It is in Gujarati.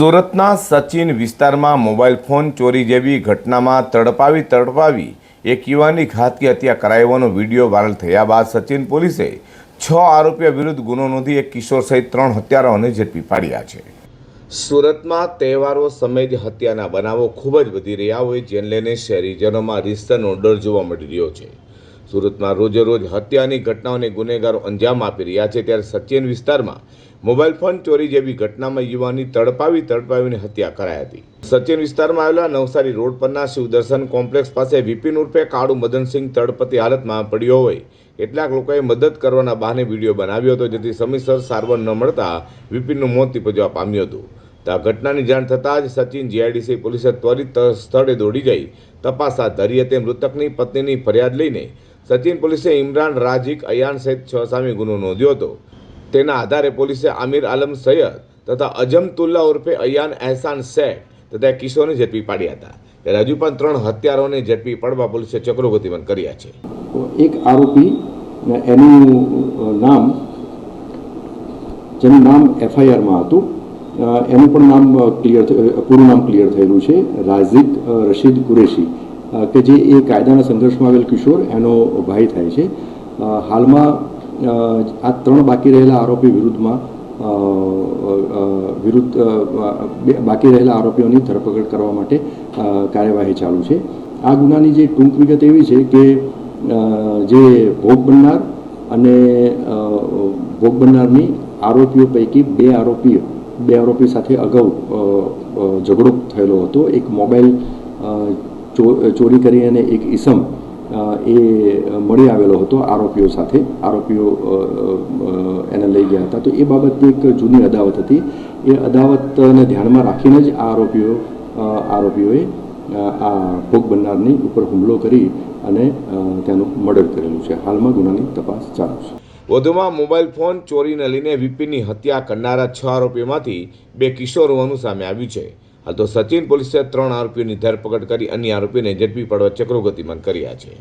સુરતના સચિન વિસ્તારમાં મોબાઈલ ફોન ચોરી જેવી ઘટનામાં તડપાવી તડપાવી એક યુવાનની ઘાતકી હત્યા કરાવવાનો વીડિયો વાયરલ થયા બાદ સચિન પોલીસે છ આરોપીઓ વિરુદ્ધ ગુનો નોંધી એક કિશોર સહિત ત્રણ હત્યારાઓને ઝડપી પાડ્યા છે. સુરતમાં તહેવારો સમયે જ હત્યાના બનાવો ખૂબ જ વધી રહ્યા હોય, જેને લઈને શહેરીજનોમાં રીતસરનો ડર જોવા મળી રહ્યો છે. સુરતમાં રોજે રોજ હત્યાની ઘટનાઓને ગુનેગારો અંજામ આપી રહ્યા છે. ત્યારે સચિન વિસ્તારમાં મોબાઈલ ફોન ચોરી જેવી ઘટનામાં યુવાનની તડપાવી તડપાવીને હત્યા કરાઈ હતી. સચિન વિસ્તારમાં આવેલા નવસારી રોડ પરના શિવદર્શન કોમ્પ્લેક્સ પાસે વિપિન ઉર્ફે કાળુ મદનસિંહ તડપતી હાલતમાં પડ્યો હોય. કેટલાક લોકોએ મદદ કરવાના બહાને વીડિયો બનાવ્યો હતો, જેથી સમયસર સારવાર ન મળતા વિપિનનું મોત નિપજવા પામ્યું હતું. આ ઘટનાની જાણ થતાં જ સચિન જીઆઈડીસી પોલીસે ત્વરિત સ્થળે દોડી જઈ તપાસ હાથ ધરી હતી. મૃતકની પત્નીની ફરિયાદ લઈને સચિન પોલીસે ઇમરાન, રાજીક, અયાન સહિત છ સામે ગુનો નોંધ્યો હતો. તેના આધારે પોલીસે આમિર આલમ સૈયદ તથા અજમતુલ્લા ઉર્ફે અયાન એહસાન શેખ તથા કિશોરને ઝડપી પાડ્યા હતા. ત્યારે હજુ પણ ત્રણ હત્યારોને ઝડપી પાડવા પોલીસે ચક્રો ગતિમાન કર્યા છે. એક આરોપી એનું નામ, જેનું નામ એફઆઈઆરમાં હતું. એનું પણ નામ ક્લિયર પૂરું નામ ક્લિયર થયેલું છે. રાઝિક રશીદ કુરેશી. કે જે એ કાયદાના સંઘર્ષમાં આવેલ કિશોર, એનો ભાઈ થાય છે. હાલમાં આ ત્રણ બાકી રહેલા આરોપી વિરુદ્ધમાં વિરુદ્ધ બાકી રહેલા આરોપીઓની ધરપકડ કરવા માટે કાર્યવાહી ચાલુ છે. આ ગુનાની જે ટૂંક વિગત એવી છે કે જે ભોગ બનનાર અને ભોગ બનનારની આરોપીઓ પૈકી બે આરોપીઓ બે આરોપી સાથે અગાઉ ઝઘડો થયેલો હતો. એક મોબાઈલ ચોરી કરી અને એક ઈસમ એ મળી આવેલો હતો આરોપીઓ સાથે. આરોપીઓ એને લઈ ગયા હતા. તો એ બાબતની એક જૂની અદાવત હતી. એ અદાવતને ધ્યાનમાં રાખીને જ આ આરોપીઓ આરોપીઓએ આ ભોગ બનનારની ઉપર હુમલો કરી અને તેનું મર્ડર કરેલું છે. હાલમાં ગુનાની તપાસ ચાલુ છે. વધુમાં મોબાઈલ ફોન ચોરીને લઈને વિપિનની હત્યા કરનારા છ આરોપીઓમાંથી બે કિશોર હોવાનું સામે આવ્યું છે. હાલ તો સચિન પોલીસે ત્રણ આરોપીઓની ધરપકડ કરી અન્ય આરોપીને ઝડપી પાડવા ચક્રો ગતિમાન કર્યા છે.